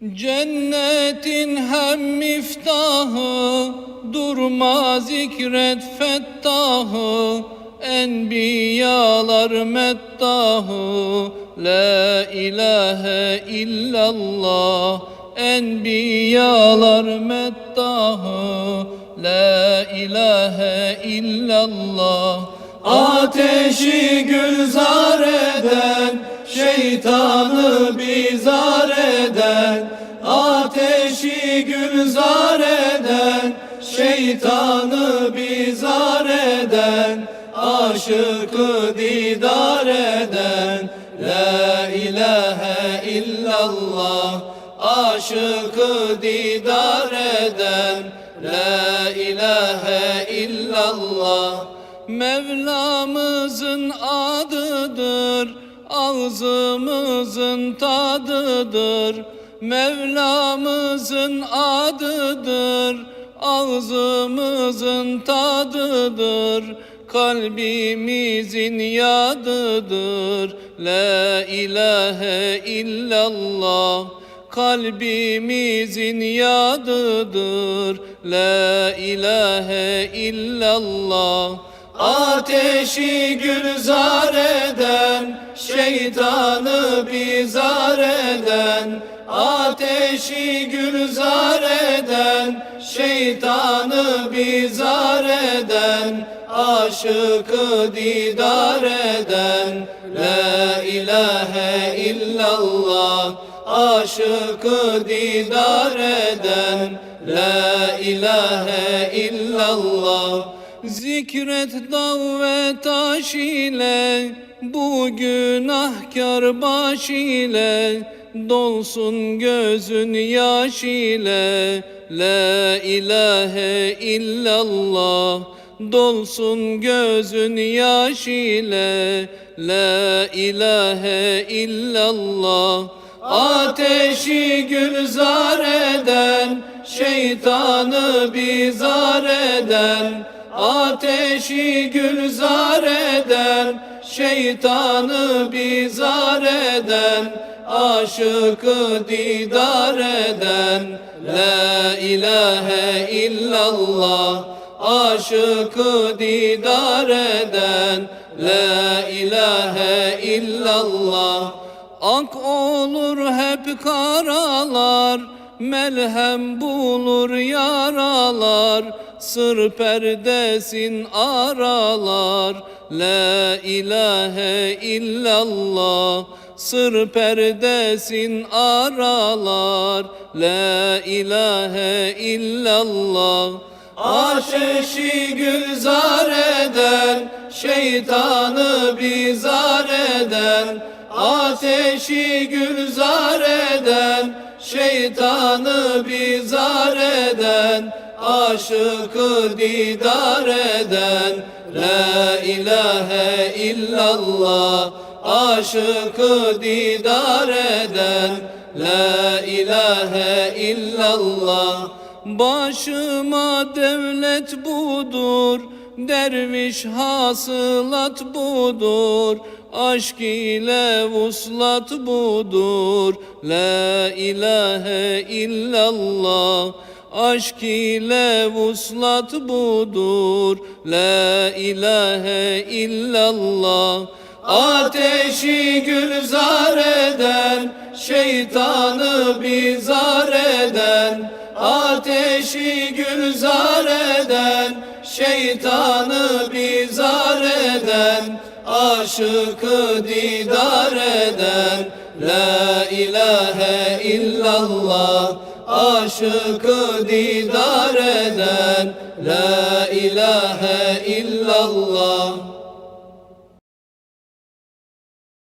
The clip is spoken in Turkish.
Cennetin hem miftahı Durma zikret fettahı Enbiyalar meddahı La ilahe illallah Enbiyalar meddahı La ilahe illallah. Ateşi gülzar eden Şeytanı Şeytanı bizar eden Aşıkı didar eden La ilahe illallah Aşıkı didar eden La ilahe illallah. Mevlamızın adıdır Ağzımızın tadıdır. Mevlamızın adıdır Ağzımızın tadıdır Kalbimizin yadıdır. La ilahe illallah Kalbimizin yadıdır. La ilahe illallah Ateşi gülzar eden Şeytanı bizar eden Ateşi gülzar eden Şeytanı bizar eden Aşıkı didar eden La ilahe illallah Aşıkı didar eden La ilahe illallah. Zikret dağ ve taş ile Bu günahkar baş ile Dolsun gözün yaş ile La ilahe illallah. Dolsun gözün yaş ile La ilahe illallah. Ateşi gülzar eden Şeytanı bizar eden. Ateşi gülzar eden Şeytanı bizar eden Aşıkı didar eden La ilahe illallah. Aşıkı didar eden La ilahe illallah. Ak olur hep karalar Melhem bulur yaralar. Sır perdesin aralar. La ilahe illallah Sır perdesin aralar. La ilahe illallah. Ateşi gülzar eden Şeytanı bizar eden. Ateşi gülzar eden Şeytanı bizar eden. Aşıkı didar eden. La ilahe illallah Aşıkı didar eden La ilahe illallah. Başıma devlet budur Derviş hasılat budur. Aşk ile vuslat budur La ilahe illallah. Aşk ile vuslat budur La ilahe illallah Ateşi gülzar eden Şeytanı bizar eden. Ateşi gülzar eden Şeytanı bizar eden. Aşıkı didar eden. La ilahe illallah. Aşıkı didar eden. La ilahe illallah